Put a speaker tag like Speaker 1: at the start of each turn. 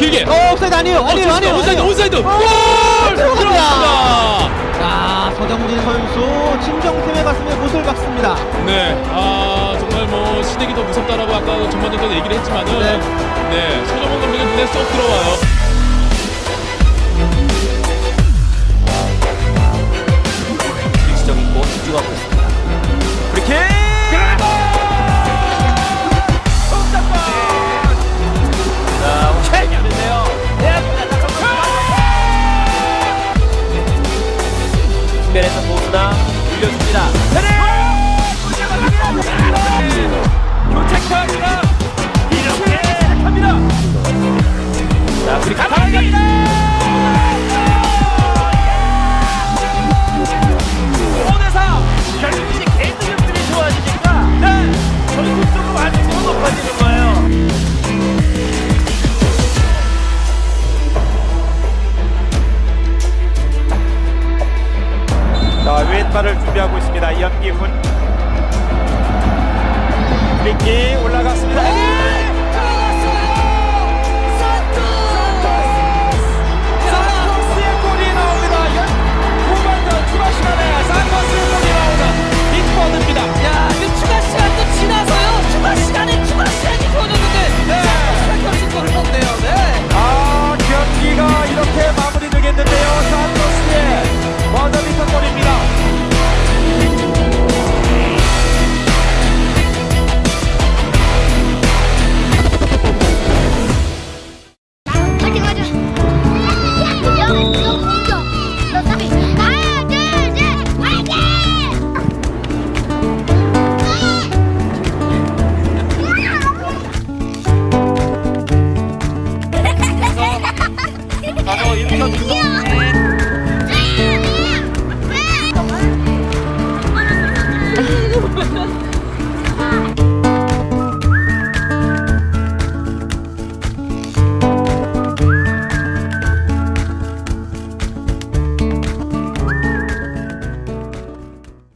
Speaker 1: 아니에요. 아니에요. 아니에요.
Speaker 2: 온사이드
Speaker 1: 아니에요.
Speaker 2: 온사이드 골
Speaker 1: 들어갑니다.
Speaker 2: 들어갑니다.
Speaker 1: 자, 서정진 선수 진정팀의 가슴에 못을 박습니다.
Speaker 2: 네, 아 정말 뭐 신에게 더 무섭다라고 아까 전반전도 얘기를 했지만은
Speaker 1: 네.
Speaker 2: 네, 서정훈 감독의 눈에 쏙 들어와요.
Speaker 3: 일시적 있고 집중하고 있습니다. 측면에서 보수나 올려줍니다. 교체카입니다. 왼발을 준비하고 있습니다. 연기훈 프리킥 올라갔습니다.